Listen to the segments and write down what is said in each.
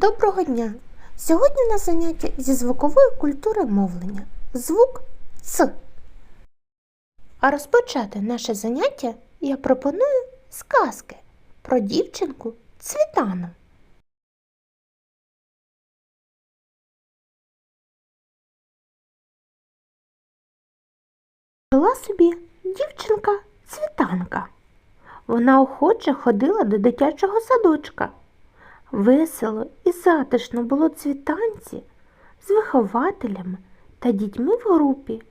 Доброго дня! Сьогодні на заняття зі звукової культури мовлення. Звук Ц. А розпочати наше заняття я пропоную з казки про дівчинку Цвітану. Жила собі дівчинка Цвітанка. Вона охоче ходила до дитячого садочка. Весело і затишно було цвітанці з вихователями та дітьми в групі.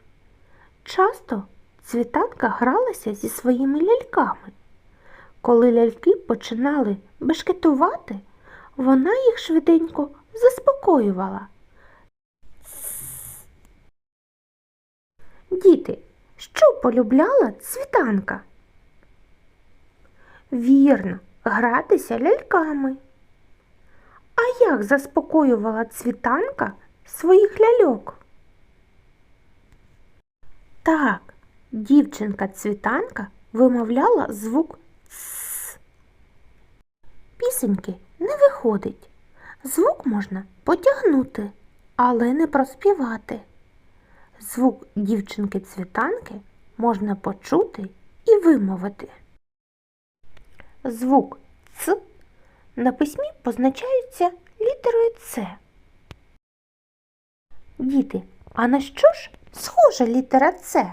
Часто цвітанка гралася зі своїми ляльками. Коли ляльки починали бешкетувати, вона їх швиденько заспокоювала. Діти, що полюбляла цвітанка? Вірно, гратися ляльками. Як заспокоювала цвітанка своїх ляльок? Так, дівчинка цвітанка вимовляла звук С. Пісеньки не виходить. Звук можна потягнути, але не проспівати. Звук дівчинки цвітанки можна почути і вимовити. Звук Ц на письмі позначається літерою С. Діти, а на що ж схожа літера С?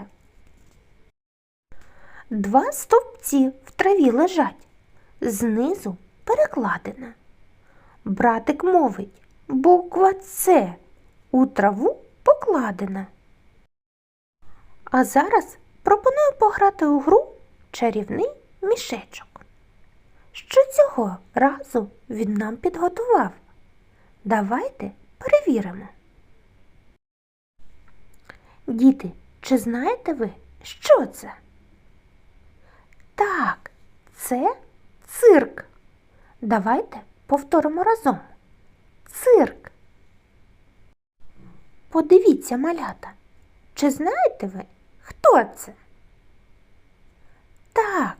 Два стовпці в траві лежать, знизу перекладена. Братик мовить, буква С у траву покладена. А зараз пропоную пограти у гру чарівний мішечок. Що цього разу він нам підготував? Давайте перевіримо. Діти, чи знаєте ви, що це? Так, це цирк. Давайте повторимо разом. Цирк. Подивіться, малята. Чи знаєте ви, хто це? Так,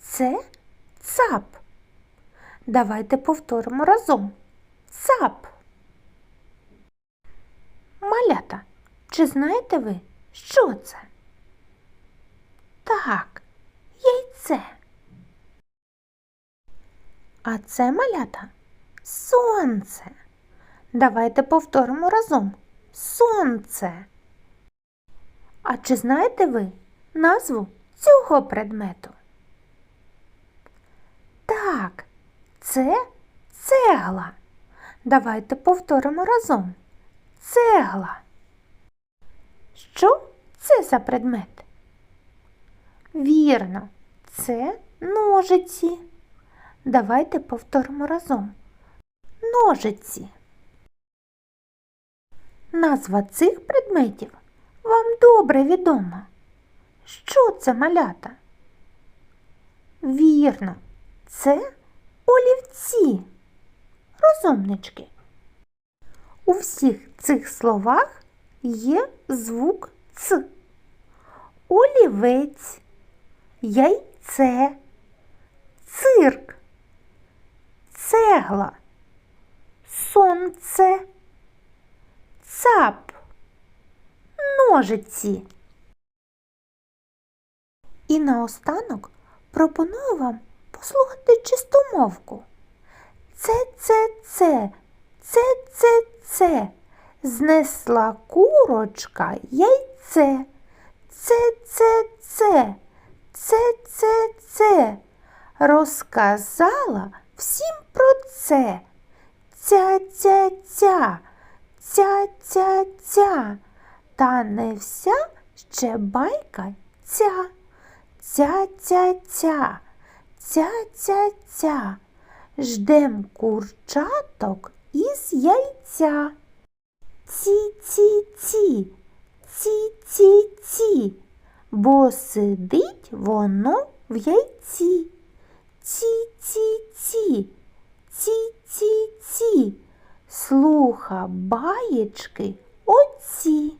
це цап. Давайте повторимо разом. Цап. Малята, чи знаєте ви, що це? Так, яйце. А це малята сонце. Давайте повторимо разом. Сонце. А чи знаєте ви назву цього предмету? Так, це цегла. Давайте повторимо разом. Цегла. Що це за предмет? Вірно, це ножиці. Давайте повторимо разом. Ножиці. Назва цих предметів вам добре відома. Що це малята? Вірно, це олівці. Розумнички. У всіх цих словах є звук Ц. Олівець, яйце, цирк, цегла, сонце, цап, ножиці. І наостанок пропоную вам послухати чистомовку. Це, це, це, це, це, це, знесла курочка яйце. Це, це, це, це, це, це, розказала всім про це. Ця, ця, ця, ця, ця, ця, та не вся ще байка ця. Ця, ця, ця, ця, ця, ця, ждем курчаток із яйця. Ці, ці, ці, ці, ці, ці, бо сидить воно в яйці. Ці, ці, ці, ці, ці, ці, слуха баєчки оці.